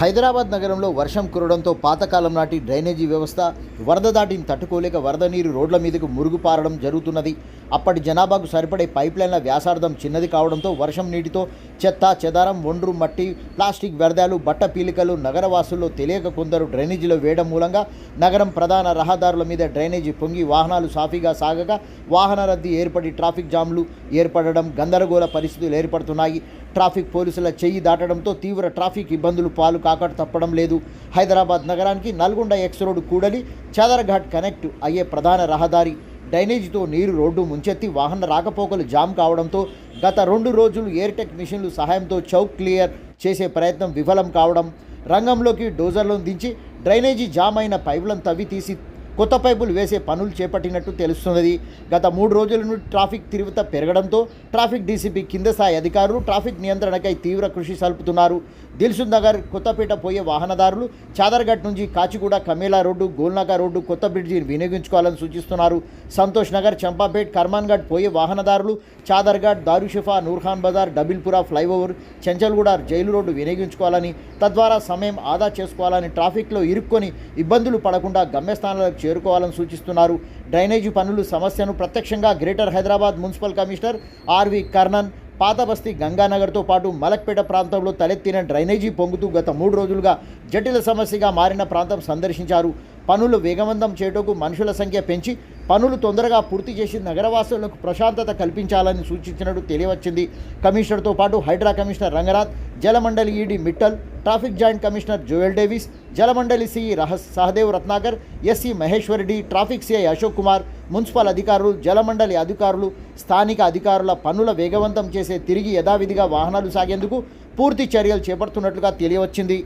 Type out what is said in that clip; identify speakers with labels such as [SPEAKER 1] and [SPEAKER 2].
[SPEAKER 1] హైదరాబాద్ నగరంలో వర్షం కురవడంతో పాతకాలం నాటి డ్రైనేజీ వ్యవస్థ వరద దాటిని తట్టుకోలేక వరద నీరు రోడ్ల మీదకు మురుగుపారడం జరుగుతున్నది. అప్పటి జనాభాకు సరిపడే పైప్లైన్ల వ్యాసార్థం చిన్నది కావడంతో వర్షం నీటితో చెత్త చెదారం ఒండ్రు మట్టి ప్లాస్టిక్ వ్యర్థాలు బట్ట పీలికలు నగరవాసుల్లో తెలియక కొందరు డ్రైనేజీలో వేయడం మూలంగా నగరం ప్రధాన రహదారుల మీద డ్రైనేజీ పొంగి వాహనాలు సాఫీగా సాగగా వాహన రద్దీ ఏర్పడి ట్రాఫిక్ జామ్లు ఏర్పడడం గందరగోళ పరిస్థితులు ఏర్పడుతున్నాయి. ట్రాఫిక్ పోలీసుల చెయ్యి దాటడంతో తీవ్ర ట్రాఫిక్ ఇబ్బందులు పాలు కాకట తప్పడం లేదు. హైదరాబాద్ నగరానికి నల్గొండ ఎక్స్ రోడ్ కూడలి చాదర్ఘాట్ కనెక్ట్ అయ్యే ప్రధాన రహదారి. డ్రైనేజీతో నీరు రోడ్డు ముంచెత్తి వాహన రాకపోకలు జామ్ కావడంతో గత రెండు రోజులు ఎయిర్టెక్ మిషన్లు సహాయంతో చౌక్ క్లియర్ చేసే ప్రయత్నం విఫలం కావడం రంగంలోకి డోజర్లను దించి డ్రైనేజీ జామ్ అయిన పైపులను తవ్వి తీసి కొత్త పైపులు వేసే పనులు చేపట్టినట్టు తెలుస్తున్నది. గత మూడు రోజుల నుండి ట్రాఫిక్ తీవ్రత పెరగడంతో ట్రాఫిక్ డీసీపీ కింద స్థాయి అధికారులు ట్రాఫిక్ నియంత్రణకై తీవ్ర కృషి సల్పుతున్నారు. దిల్సుద్ నగర్ కొత్తపేట పోయే వాహనదారులు చాదర్ఘట్ నుంచి కాచిగూడ కమేలా రోడ్డు గోల్నాగా రోడ్డు కొత్త బ్రిడ్జిని వినియోగించుకోవాలని సూచిస్తున్నారు. సంతోష్ నగర్ చంపాపేట్ కర్మాన్ఘాట్ పోయే వాహనదారులు Chaderghat Darulshifa Noorkhan Bazar Dabeerpura flyover Chanchalguda jail road వినియోగించుకోవాలని తద్వారా సమయం ఆదా చేసుకోవాలని ట్రాఫిక్లో ఇరుక్కొని ఇబ్బందులు పడకుండా గమ్యస్థానాలకు చేరుకోవాలని సూచిస్తున్నారు. డ్రైనేజీ పనులు సమస్యను ప్రత్యక్షంగా Greater Hyderabad municipal commissioner RV Karnan పాతబస్తీ గంగానగర్తో పాటు మలక్పేట ప్రాంతంలో తలెత్తిన డ్రైనేజీ పొంగుతూ గత మూడు రోజులుగా జటిల సమస్యగా మారిన ప్రాంతం సందర్శించారు. పనులు వేగవంతం చేయటకు మనుషుల సంఖ్య పెంచి పనులు తొందరగా పూర్తి చేసి నగరవాసులకు ప్రశాంతత కల్పించాలని సూచించినట్టు తెలియవచ్చింది. కమిషనర్తో పాటు Hydraa commissioner Ranganath Jalamandali ED Mittal traffic joint commissioner Joel Davis Jalamandali CE రహస్ Sahadev Ratnakar SC Maheshwara Reddy traffic CI Ashok Kumar municipal అధికారులు జలమండలి అధికారులు స్థానిక అధికారుల పనుల వేగవంతం చేసే తిరిగి యథావిధిగా వాహనాలు సాగేందుకు పూర్తి చర్యలు చేపడుతున్నట్లుగా తెలియవచ్చింది.